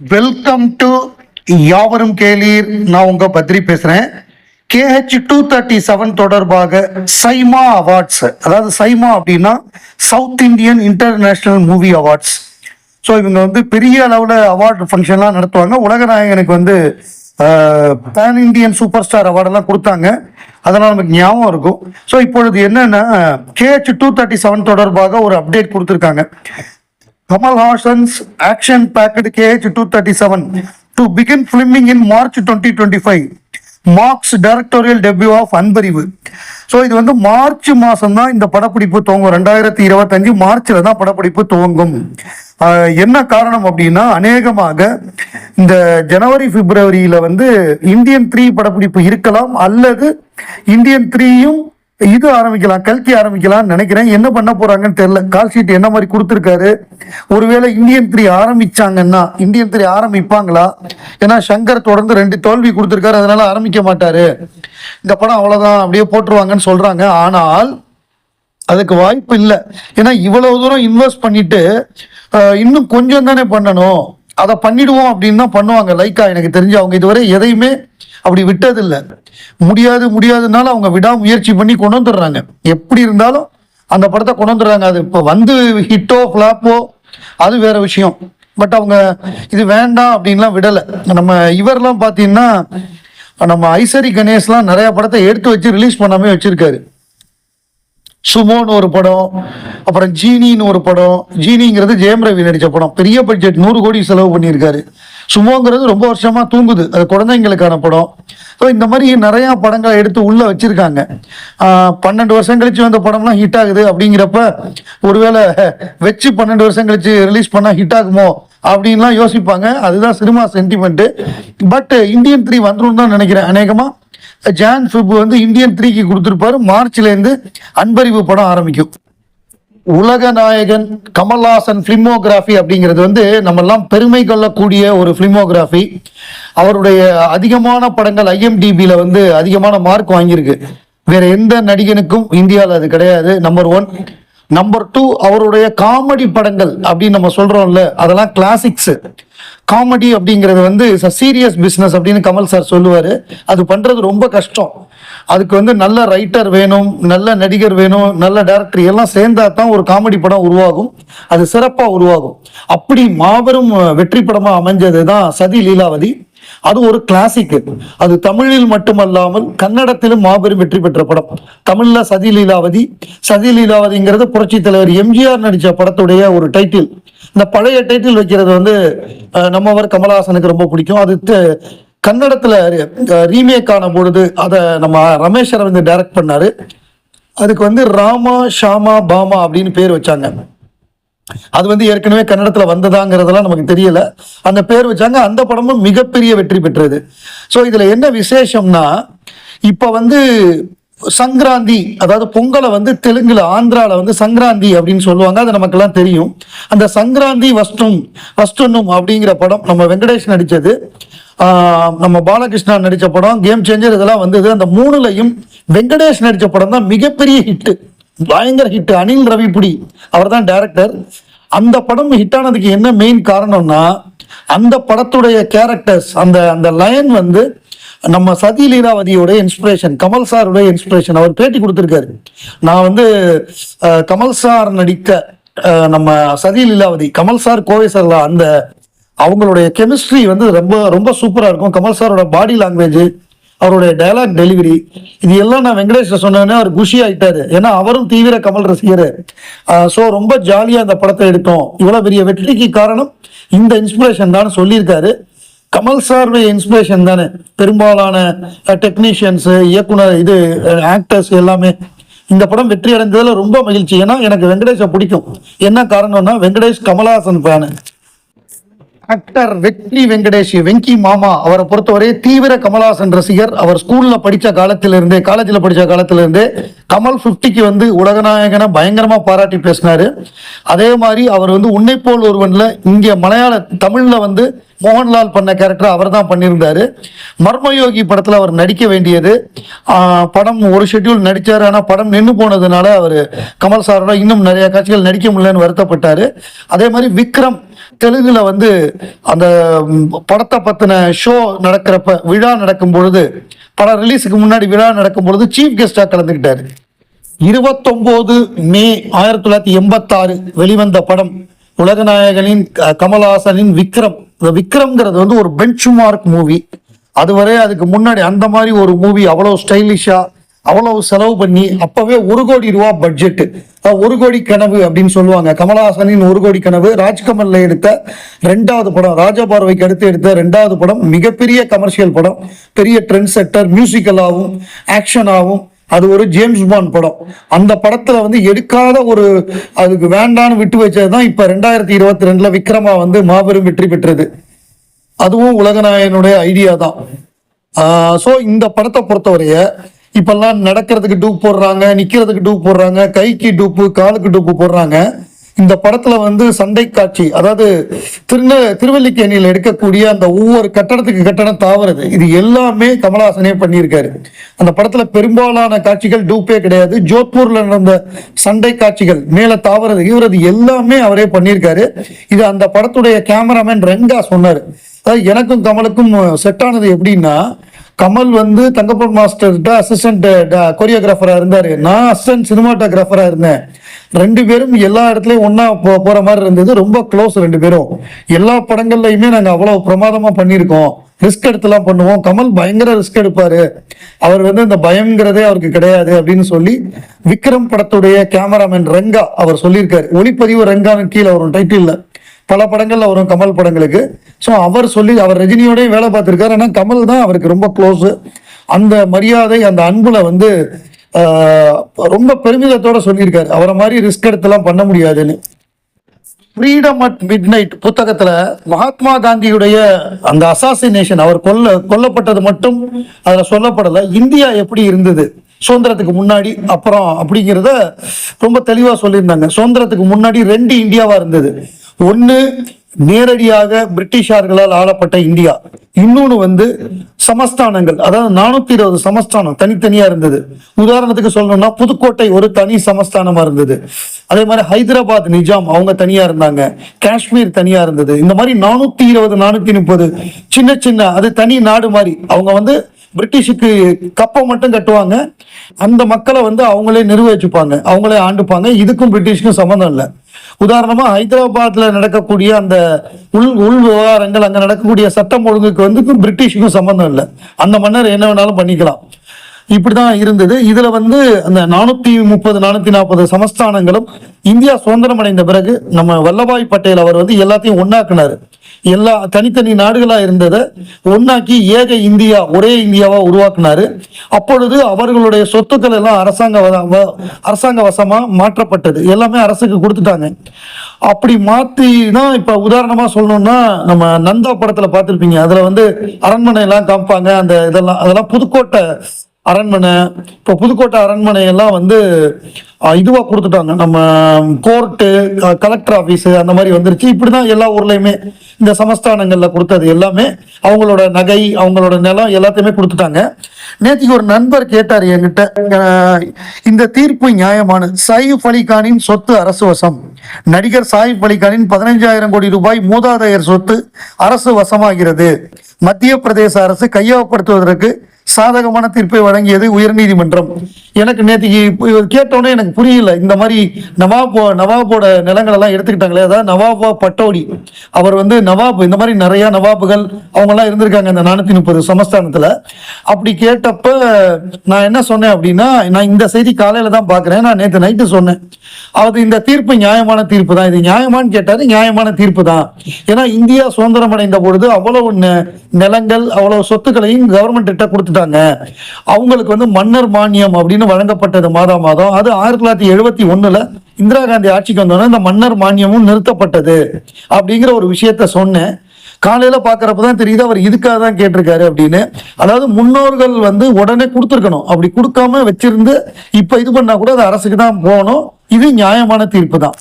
Welcome to யாவரும் கேளீர். நான் உங்க பத்ரி பேசுறேன். கேஹெச் டூ தேர்ட்டி செவன் தொடர்பாக சைமா அவார்ட்ஸ் அதாவது சைமா அப்படின்னா south Indian international movie awards so இவங்க வந்து பெரிய அளவில் அவார்டு ஃபங்க்ஷன்லாம் நடத்துவாங்க. உலகநாயகனுக்கு வந்து பேன் இந்தியன் சூப்பர் ஸ்டார் அவார்டெல்லாம் கொடுத்தாங்க. அதெல்லாம் நமக்கு ஞாபகம் இருக்கும். ஸோ இப்பொழுது என்னென்னா கேஹெச் டூ தேர்ட்டி செவன் தொடர்பாக ஒரு அப்டேட் கொடுத்துருக்காங்க. Kamal to action packed KH 237 to begin filming in March 2025 marks directorial debut of Anbariv so இது வந்து மார்ச் மாதம் தான் இந்த படப்பிடிப்பு துவங்கும். ரெண்டாயிரத்தி இருபத்தஞ்சு மார்ச்சில் தான் படப்பிடிப்பு துவங்கும். என்ன காரணம் அப்படின்னா அநேகமாக இந்த ஜனவரி பிப்ரவரியில் வந்து இந்தியன் த்ரீ படப்பிடிப்பு இருக்கலாம் அல்லது இந்தியன் த்ரீயும் இது ஆரம்பிக்கலாம் கல்கி ஆரம்பிக்கலாம்னு நினைக்கிறேன். என்ன பண்ண போறாங்கன்னு தெரியல. கால் ஷீட் என்ன மாதிரி கொடுத்துருக்காரு? ஒருவேளை இந்தியன் த்ரீ ஆரம்பிச்சாங்கன்னா இந்தியன் த்ரீ ஆரம்பிப்பாங்களா? ஏன்னா சங்கர் தொடர்ந்து ரெண்டு தோல்வி கொடுத்துருக்காரு அதனால ஆரம்பிக்க மாட்டாரு. இந்த படம் அவ்வளவுதான் அப்படியே போட்டுருவாங்கன்னு சொல்றாங்க. ஆனால் அதுக்கு வாய்ப்பு இல்லை. ஏன்னா இவ்வளவு தூரம் இன்வெஸ்ட் பண்ணிட்டு இன்னும் கொஞ்சம் தானே பண்ணணும். அதை பண்ணிடுவோம் அப்படின்னு தான் பண்ணுவாங்க. லைக்கா எனக்கு தெரிஞ்சு அவங்க இதுவரை எதையுமே அப்படி விட்டதில்லை. முடியாது முடியாதுனால அவங்க விடாமுயற்சி பண்ணி கொண்டு வந்துடுறாங்க எப்படி இருந்தாலும் அந்த படத்தை கொண்டு வந்துடுறாங்க அது இப்போ வந்து ஹிட்டோ ஃப்ளாப்போ அது வேற விஷயம். பட் அவங்க இது வேண்டாம் அப்படின்லாம் விடலை. நம்ம இவரெல்லாம் பார்த்தீங்கன்னா நம்ம ஐசரி கணேஷ்லாம் நிறையா படத்தை எடுத்து வச்சு ரிலீஸ் பண்ணாமே வச்சுருக்காரு. சுமோன்னு ஒரு படம் அப்புறம் ஜீனின்னு ஒரு படம். ஜீனிங்கிறது ஜெயம் ரவி நடித்த படம். பெரிய பட்ஜெட் நூறு கோடி செலவு பண்ணியிருக்காரு. சுமோங்கிறது ரொம்ப வருஷமாக தூங்குது. அது குழந்தைங்களுக்கான படம். ஸோ இந்த மாதிரி நிறையா படங்களை எடுத்து உள்ளே வச்சுருக்காங்க. பன்னெண்டு வருஷம் கழிச்சு வந்த படம்லாம் ஹிட் ஆகுது அப்படிங்கிறப்ப ஒருவேளை வச்சு பன்னெண்டு வருஷம் கழிச்சு ரிலீஸ் பண்ணால் ஹிட் ஆகுமோ அப்படின்லாம் யோசிப்பாங்க. அதுதான் cinema sentiment but Indian three வந்துடும் தான் நினைக்கிறேன். அநேகமாக ஜான் ஃபிப் வந்து இந்தியன் த்ரீக்கு கொடுத்துருப்பாரு. மார்ச்ல இருந்து அன்பறிவு படம் ஆரம்பிக்கும். உலக நாயகன் கமல்ஹாசன் பிலிமோகிராஃபி அப்படிங்கிறது வந்து நம்ம எல்லாம் பெருமை கொள்ளக்கூடிய ஒரு பிலிமோகிராஃபி அவருடைய அதிகமான படங்கள் ஐஎம்டிபியில் வந்து அதிகமான மார்க் வாங்கியிருக்கு. வேற எந்த நடிகனுக்கும் இந்தியாவில் அது கிடையாது. நம்பர் ஒன் நம்பர் டூ அவருடைய காமெடி படங்கள் அப்படின்னு நம்ம சொல்றோம்ல அதெல்லாம் கிளாசிக்ஸ் காமெடி அப்படிங்கிறது வந்து சீரியஸ் பிஸ்னஸ் அப்படின்னு கமல் சார் சொல்லுவார். அது பண்ணுறது ரொம்ப கஷ்டம். அதுக்கு வந்து நல்ல ரைட்டர் வேணும் நல்ல நடிகர் வேணும் நல்ல டேரக்டர் எல்லாம் சேர்ந்தா தான் ஒரு காமெடி படம் உருவாகும். அது சிறப்பாக உருவாகும். அப்படி மாபெரும் வெற்றி படமாக அமைஞ்சது தான் சதி லீலாவதி. அது ஒரு கிளாசிக் அது தமிழில் மட்டுமல்லாமல் கன்னடத்திலும் மாபெரும் வெற்றி பெற்ற படம். தமிழ்ல சதி லீலாவதி சதி லீலாவதிங்கிறது புரட்சி தலைவர் எம்ஜிஆர் நடிச்ச படத்துடைய ஒரு டைட்டில் இந்த பழைய டைட்டில் வைக்கிறது வந்து அஹ், நம்மவர் கமலஹாசனுக்கு ரொம்ப பிடிக்கும். அது கன்னடத்துல ரீமேக் ஆன பொழுது அதை நம்ம ரமேஷ் அரவிந்த் டைரக்ட் பண்ணாரு. அதுக்கு வந்து ராமா ஷாமா பாமா அப்படின்னு பேர் வச்சாங்க. அது வந்து ஏற்கனவே கன்னடத்துல வந்ததாங்கிறதெல்லாம் நமக்கு தெரியல. அந்த பேர் வச்சாங்க. அந்த படமும் மிகப்பெரிய வெற்றி பெற்றது. ஸோ இதுல என்ன விசேஷம்னா இப்ப வந்து சங்கராந்தி அதாவது பொங்கலை வந்து தெலுங்குல ஆந்திரால வந்து சங்கராந்தி அப்படின்னு சொல்லுவாங்க. அது நமக்கெல்லாம் தெரியும். அந்த சங்கராந்தி வஸ்டும் வஸ்டுன்னும் அப்படிங்கிற படம் நம்ம வெங்கடேஷ் நடிச்சது. ஆஹ் நம்ம பாலகிருஷ்ணா நடிச்ச படம் கேம் சேஞ்சர் இதெல்லாம் வந்தது. அந்த மூணுலையும் வெங்கடேஷ் நடிச்ச படம் தான் மிகப்பெரிய ஹிட் பயங்கர ஹிட் அனில் ரவிப்புடி அவர் தான் டைரக்டர் அந்த படம் ஹிட் ஆனதுக்கு என்ன மெயின் காரணம்னா அந்த படத்துடைய கேரக்டர்ஸ் அந்த அந்த லயன் வந்து நம்ம சதி லீலாவதியோட இன்ஸ்பிரேஷன் கமல் சாருடைய இன்ஸ்பிரேஷன் அவர் பேட்டி கொடுத்துருக்காரு. நான் வந்து கமல் சார் நடித்த நம்ம சதி லீலாவதி கமல் சார் கோவை அந்த அவங்களுடைய கெமிஸ்ட்ரி வந்து ரொம்ப ரொம்ப சூப்பராக இருக்கும். கமல் சாரோட பாடி லாங்குவேஜ் அவருடைய டயலாக் டெலிவரி இது எல்லாம் நான் வெங்கடேஷ் சொன்னேன்னே அவர் குஷி ஆயிட்டாரு. ஏன்னா அவரும் தீவிர கமல் ரசிகர். ஸோ ரொம்ப ஜாலியாக அந்த படத்தை எடுத்தோம். இவ்வளோ பெரிய வெற்றிக்கு காரணம் இந்த இன்ஸ்பிரேஷன் தான் சொல்லியிருக்காரு. கமல் சாருடைய இன்ஸ்பிரேஷன் தானே. பெரும்பாலான டெக்னீஷியன்ஸு இயக்குனர் இது ஆக்டர்ஸ் எல்லாமே இந்த படம் வெற்றி அடைந்ததில் ரொம்ப மகிழ்ச்சி. ஏன்னா எனக்கு வெங்கடேஷை பிடிக்கும். என்ன காரணம்னா வெங்கடேஷ் கமலஹாசன் ஃபேனு ஆக்டர் வெற்றி வெங்கடேஷ் வெங்கி மாமா அவரை பொறுத்தவரை தீவிர கமலாசன் ரசிகர். அவர் ஸ்கூல்ல படிச்ச காலத்திலிருந்தே காலேஜில் படிச்ச காலத்திலிருந்தே கமல் 50க்கு வந்து உலகநாயகனை பயங்கரமா பாராட்டி பேசினாரு. அதே மாதிரி அவர் வந்து உன்னை போல் ஒருவன்ல இங்கே மலையாள தமிழ்ல வந்து மோகன்லால் பண்ண கேரக்டர் அவர் தான் பண்ணியிருந்தாரு. மர்மயோகி படத்தில் அவர் நடிக்க வேண்டியது. படம் ஒரு ஷெட்யூல் நடித்தார் ஆனால் படம் நின்று போனதுனால அவர் கமல் சாரோட இன்னும் நிறைய காட்சிகள் நடிக்க முடியலன்னு வருத்தப்பட்டார். அதே மாதிரி விக்ரம் தெலுங்குல வந்து அந்த படத்தை பத்தின ஷோ நடக்கிறப்ப விழா நடக்கும் பொழுது படம் ரிலீஸுக்கு முன்னாடி விழா நடக்கும் பொழுது சீஃப் கெஸ்டா கலந்துக்கிட்டாரு இருபத்தொன்பது மே ஆயிரத்தி தொள்ளாயிரத்தி எண்பத்தாறு வெளிவந்த படம் உலகநாயகனின் க- விக்ரம். இந்த விக்ரம்ங்கிறது வந்து ஒரு பெஞ்ச் மார்க் மூவி அதுவரை அதுக்கு முன்னாடி அந்த மாதிரி ஒரு மூவி அவ்வளோ ஸ்டைலிஷாக அவ்வளவு செலவு பண்ணி அப்பவே ஒரு கோடி ரூபா பட்ஜெட் ஒரு கோடி கனவு அப்படின்னு சொல்லுவாங்க. கமலஹாசனின் ஒரு கோடி கனவு ராஜ்கமல்ல எடுத்த ரெண்டாவது படம் ராஜபார்வைக்கு அடுத்து எடுத்த ரெண்டாவது படம் மிகப்பெரிய கமர்ஷியல் படம் பெரிய ட்ரெண்ட் செட்டர் மியூசிக்கலாகவும் ஆக்ஷனாகவும் அது ஒரு ஜேம்ஸ் பாண்ட் படம். அந்த படத்துல வந்து எடுக்காத ஒரு அதுக்கு வேண்டான்னு விட்டு வச்சது தான் இப்போ ரெண்டாயிரத்தி இருபத்தி ரெண்டுல விக்ரமா வந்து மாபெரும் வெற்றி பெற்றது. அதுவும் உலகநாயகனுடைய ஐடியா தான். ஸோ இந்த படத்தை பொறுத்தவரைய இப்பெல்லாம் நடக்கிறதுக்கு டூப் போடுறாங்க நிக்கிறதுக்கு டூப் போடுறாங்க கைக்கு டூப்பு காலுக்கு டூப்பு போடுறாங்க. இந்த படத்துல வந்து சண்டை காட்சி அதாவது திருநெ திருவல்லிக்கேணியில் எடுக்கக்கூடிய அந்த ஒவ்வொரு கட்டடத்துக்கு கட்டடம் தாவறது இது எல்லாமே கமலஹாசனே பண்ணியிருக்காரு. அந்த படத்துல பெரும்பாலான காட்சிகள் டூப்பே கிடையாது. ஜோத்பூர்ல நடந்த சண்டை காட்சிகள் மேல தாவறது இவரது எல்லாமே அவரே பண்ணியிருக்காரு. இது அந்த படத்துடைய கேமராமேன் ரெங்கா சொன்னாரு. அதாவது எனக்கும் கமலுக்கும் செட் ஆனது எப்படின்னா கமல் வந்து தங்கப்பன் மாஸ்டர்கிட்ட அசிஸ்டன்ட் கொரியோகிராஃபரா இருந்தாரு. நான் அசிஸ்டன்ட் சினிமாட்டோகிராஃபரா இருந்தேன். ரெண்டு பேரும் எல்லா இடத்துலயும் ஒன்றா போ போற மாதிரி இருந்தது. ரொம்ப க்ளோஸ் ரெண்டு பேரும். எல்லா படங்கள்லயுமே நாங்க அவ்வளவு பிரமாதமா பண்ணியிருக்கோம். ரிஸ்க் எடுத்துலாம் பண்ணுவோம். கமல் பயங்கர ரிஸ்க் எடுப்பாரு. அவர் வந்து இந்த பயம்ங்கிறதே அவருக்கு கிடையாது அப்படின்னு சொல்லி விக்ரம் படத்துடைய கேமராமேன் ரங்கா அவர் சொல்லியிருக்காரு. ஒளிப்பதிவு ரங்கான்னு கீழே வரும் டைட்டில் பல படங்கள்ல வரும் கமல் படங்களுக்கு. ஸோ அவர் சொல்லி அவர் ரஜினியோடய வேலை பார்த்துருக்காரு. ஆனால் கமல் தான் அவருக்கு ரொம்ப க்ளோஸ் அந்த மரியாதை அந்த அன்புல வந்து ரொம்ப பெருமிதத்தோட சொல்லியிருக்காரு. அவரை மாதிரி ரிஸ்க் எடுத்துலாம் பண்ண முடியாதுன்னு. ஃப்ரீடம் அட் மிட் நைட் புத்தகத்தில் மகாத்மா காந்தியுடைய அந்த அசாசினேஷன் அவர் கொல்ல கொல்லப்பட்டது மட்டும் அதில் சொல்லப்படலை. இந்தியா எப்படி இருந்தது? சுதந்திரத்துக்கு முன்னாடி அப்புறம் அப்படிங்கிறத ரொம்ப தெளிவாக சொல்லியிருந்தாங்க. சுதந்திரத்துக்கு முன்னாடி ரெண்டு இந்தியாவாக இருந்தது. ஒன்று நேரடியாக பிரிட்டிஷார்களால் ஆளப்பட்ட இந்தியா. இன்னொன்று வந்து சமஸ்தானங்கள். அதாவது நானூத்தி இருபது சமஸ்தானம் தனித்தனியா இருந்தது. உதாரணத்துக்கு சொல்லணும்னா புதுக்கோட்டை ஒரு தனி சமஸ்தானமா இருந்தது. அதே மாதிரி ஹைதராபாத் நிஜாம் அவங்க தனியா இருந்தாங்க. காஷ்மீர் தனியா இருந்தது. இந்த மாதிரி நானூத்தி இருபது நானூத்தி முப்பது சின்ன சின்ன அது தனி நாடு மாதிரி. அவங்க வந்து பிரிட்டிஷுக்கு கப்பை மட்டும் கட்டுவாங்க. அந்த மக்களை வந்து அவங்களே நிர்வகிச்சுப்பாங்க. அவங்களே ஆண்டுப்பாங்க. இதுக்கும் பிரிட்டிஷ்க்கும் சம்மந்தம் இல்லை. உதாரணமாக ஹைதராபாத்தில் நடக்கக்கூடிய அந்த உள் உள் விவகாரங்கள் அங்கே நடக்கக்கூடிய சட்டம் ஒழுங்குக்கு வந்து பிரிட்டிஷுக்கும் சம்மந்தம் இல்லை. அந்த மன்னர் என்ன வேணாலும் பண்ணிக்கலாம். இப்படிதான் இருந்தது. இதுல வந்து அந்த நானூத்தி முப்பது நானூத்தி நாற்பது சமஸ்தானங்களும் இந்தியா சுதந்திரம் அடைந்த பிறகு நம்ம வல்லபாய் பட்டேல் அவர் வந்து எல்லாத்தையும் ஒன்னாக்குனாரு எல்லா தனித்தனி நாடுகளா இருந்ததை ஒன்னாக்கி ஏக இந்தியா ஒரே இந்தியாவா உருவாக்குனாரு. அப்பொழுது அவர்களுடைய சொத்துக்கள் எல்லாம் அரசாங்க வ- அரசாங்க வசமா மாற்றப்பட்டது. எல்லாமே அரசுக்கு கொடுத்துட்டாங்க. அப்படி மாத்தினா தான் இப்ப உதாரணமா சொல்லணும்னா நம்ம நந்தா படத்துல பார்த்திருப்பீங்க. அதுல வந்து அரண்மனை எல்லாம் காமிப்பாங்க. அந்த இதெல்லாம் அதெல்லாம் புதுக்கோட்டை அரண்மனை இப்போ புதுக்கோட்டை அரண்மனை எல்லாம் வந்து இதுவாக கொடுத்துட்டாங்க. நம்ம கோர்ட்டு கலெக்டர் ஆஃபீஸு அந்த மாதிரி வந்துருச்சு. இப்படி தான் எல்லா ஊர்லேயுமே இந்த சமஸ்தானங்களில் கொடுத்தது எல்லாமே அவங்களோட நகை அவங்களோட நிலம் எல்லாத்தையுமே கொடுத்துட்டாங்க. நேற்றுக்கு ஒரு நண்பர் கேட்டார் என்கிட்ட இந்த தீர்ப்பு நியாயமான சாயிப் அலிகானின் சொத்து அரசு வசம். நடிகர் சாயிப் அலிகானின் பதினைஞ்சாயிரம் கோடி ரூபாய் மூதாதையர் சொத்து அரசு வசமாகிறது. மத்திய பிரதேச அரசு கையகப்படுத்துவதற்கு சாதகமான தீர்ப்பை வழங்கியது உயர்நீதிமன்றம். எனக்கு நேற்றுக்கு கேட்டோன்னே எனக்கு புரியல இந்த மாதிரி நவாப் நவாபோட நிலங்களெல்லாம் எடுத்துக்கிட்டாங்களே அதாவது நவாபா பட்டோடி. அவர் வந்து நவாப் இந்த மாதிரி நிறைய நவாபுகள் அவங்கெல்லாம் இருந்திருக்காங்க இந்த நானூற்றி முப்பது சமஸ்தானத்தில். அப்படி கேட்டப்ப நான் என்ன சொன்னேன் அப்படின்னா நான் இந்த செய்தி காலையில் தான் பார்க்குறேன் நான் நேற்று நைட்டு சொன்னேன். அது இந்த தீர்ப்பு நியாயமான தீர்ப்பு தான். இது நியாயமான்னு கேட்டார் நியாயமான தீர்ப்பு தான். ஏன்னா இந்தியா சுதந்திரம் அடைந்த பொழுது அவ்வளவு நிலங்கள் அவ்வளவு சொத்துக்களையும் கவர்மெண்ட் கிட்ட கொடுத்துட்டாங்க. அவங்களுக்கு வந்து மன்னர் மானியம் அப்படின்னு வழங்கப்பட்டது மாதா மாதம். அது ஆயிரத்தி தொள்ளாயிரத்தி எழுபத்தி ஒண்ணுல இந்திரா காந்தி ஆட்சிக்கு வந்தோடனே இந்த மன்னர் மானியமும் நிறுத்தப்பட்டது அப்படிங்கிற ஒரு விஷயத்த சொன்னேன். காலையில பார்க்குறப்ப தான் தெரியுது அவர் இதுக்காக தான் கேட்டிருக்காரு அப்படின்னு. அதாவது முன்னோர்கள் வந்து உடனே கொடுத்துருக்கணும். அப்படி கொடுக்காம வச்சிருந்து இப்ப இது பண்ணா கூட அது அரசுக்கு தான் போகணும். இது நியாயமான தீர்ப்பு தான்.